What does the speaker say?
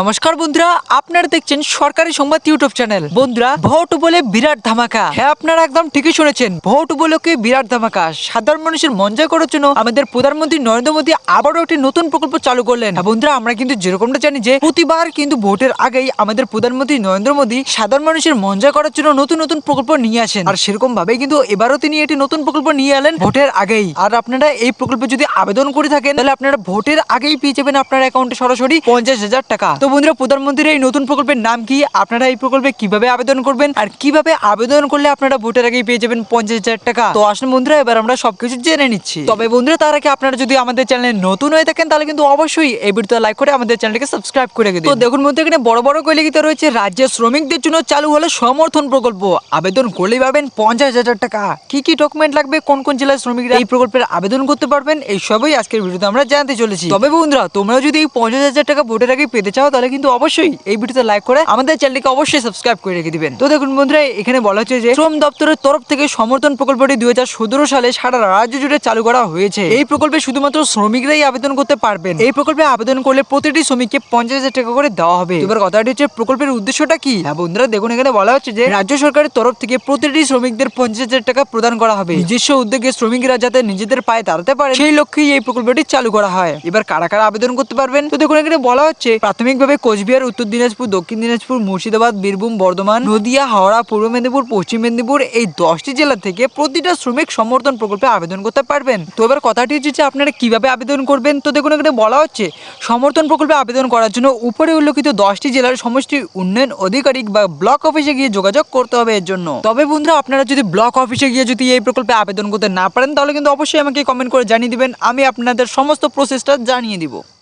নমস্কার বন্ধুরা, আপনারা দেখছেন সরকারি সংবাদ ইউটিউব চ্যানেল। বন্ধুরা, ভোট বলে বিরাট ধামাকা। হ্যাঁ আপনারা একদম ঠিকই শুনেছেন। ভোট উপলক্ষে বিরাট ধামাকা। সাধারণ মানুষের মন জয় করার জন্য আমাদের প্রধানমন্ত্রী নরেন্দ্র মোদী আবারও একটি নতুন প্রকল্প চালু করলেন। বন্ধুরা, আমরা কিন্তু যেরকমটা জানি যে প্রতিবার কিন্তু ভোটের আগেই আমাদের প্রধানমন্ত্রী নরেন্দ্র মোদী সাধারণ মানুষের মন জয় করার জন্য নতুন নতুন প্রকল্প নিয়ে আসেন। আর সেরকম ভাবে কিন্তু এবারও তিনি একটি নতুন প্রকল্প নিয়ে এলেন ভোটের আগেই। আর আপনারা এই প্রকল্পে যদি আবেদন করে থাকেন, তাহলে আপনারা ভোটের আগেই পেয়ে যাবেন আপনার অ্যাকাউন্টে সরাসরি পঞ্চাশ হাজার টাকা। তো বন্ধুরা, প্রধানমন্ত্রীর এই নতুন প্রকল্পের নাম কি? আপনারা এই প্রকল্পে কীভাবে আবেদন করবেন? আর কীভাবে আবেদন করলে আপনারা ভোটের আগেই পেয়ে যাবেন পঞ্চাশ হাজার টাকা? তো আসুন বন্ধুরা, এবার আমরা সবকিছু জেনে নিচ্ছি। তবে বন্ধুরা, তার আগে আপনারা যদি আমাদের চ্যানেলে নতুন হয়ে থাকেন, তাহলে কিন্তু অবশ্যই এই ভিডিওতে লাইক করে আমাদের চ্যানেলকে সাবস্ক্রাইব করে দিন। তো দেখুন মধ্যে এখানে বড় বড় করে লিখিত রয়েছে রাজ্যের শ্রমিকদের জন্য চালু হলো সমর্থন প্রকল্প। আবেদন করলেই পাবেন পঞ্চাশ হাজার টাকা। কি কি ডকুমেন্ট লাগবে? কোন কোন জেলার শ্রমিকরা এই প্রকল্পের আবেদন করতে পারবেন? এই সবই আজকের ভিডিওতে আমরা জানতে চলেছি। তবে বন্ধুরা, তোমরা যদি এই পঞ্চাশ হাজার টাকা ভোটের আগে পেতে চাও তাহলে কিন্তু অবশ্যই এই ভিডিওতে লাইক করে আমাদের চ্যানেলকে অবশ্যই সাবস্ক্রাইব করে রেখে দিবেন। তো দেখুন বন্ধুরা, এখানে বলা হচ্ছে যে শ্রম দপ্তরের তরফ থেকে সমর্থন প্রকল্পটি দুই সালে সারা রাজ্য জুড়ে চালু করা হয়েছে। এই প্রকল্পে শুধুমাত্র শ্রমিকরাই আবেদন করতে পারবেন। এই প্রকল্পে আবেদন করলে প্রতিটি শ্রমিককে পঞ্চাশ হাজার টাকা করে দেওয়া হবে। এবার কথাটি হচ্ছে, প্রকল্পের উদ্দেশ্যটা কি? হ্যাঁ বন্ধুরা, দেখুন এখানে বলা হচ্ছে যে রাজ্য সরকারের তরফ থেকে প্রতিটি শ্রমিকদের পঞ্চাশ হাজার টাকা প্রদান করা হবে। নিজস্ব উদ্যোগে শ্রমিকরা যাতে নিজেদের পায়ে দাঁড়াতে পারে, সেই লক্ষ্যেই এই প্রকল্পটি চালু করা হয়। এবার কারা কারা আবেদন করতে পারবেন? তো দেখুন এখানে বলা হচ্ছে প্রাথমিকভাবে কোচবিহার, উত্তর দিনাজপুর, দক্ষিণ দিনাজপুর, মুর্শিদাবাদ, বীরভূম, বর্ধমান, নদিয়া, হাওড়া, পূর্ব মেদিনীপুর, পশ্চিম মেদিনীপুর এই দশটি জেলা থেকে প্রতিটা শ্রমিক সমর্থন প্রকল্পে আবেদন করতে পারবেন। তো এবার কথাটি হচ্ছে যে আপনারা কীভাবে আবেদন করবেন। তো দেখুন, এখানে বলা হচ্ছে, সমর্থন প্রকল্পে আবেদন করার জন্য উপরে উল্লেখিত দশটি জেলার সমষ্টি উন্নয়ন অধিকারিক বা ব্লক অফিসে গিয়ে যোগাযোগ করতে হবে এর জন্য। তবে বন্ধুরা, আপনারা যদি ব্লক অফিসে গিয়ে যদি এই প্রকল্পে আবেদন করতে না পারেন, তাহলে কিন্তু অবশ্যই আমাকে কমেন্ট করে জানিয়ে দিবেন। আমি আপনাদের সমস্ত প্রসেসটা জানিয়ে দিব।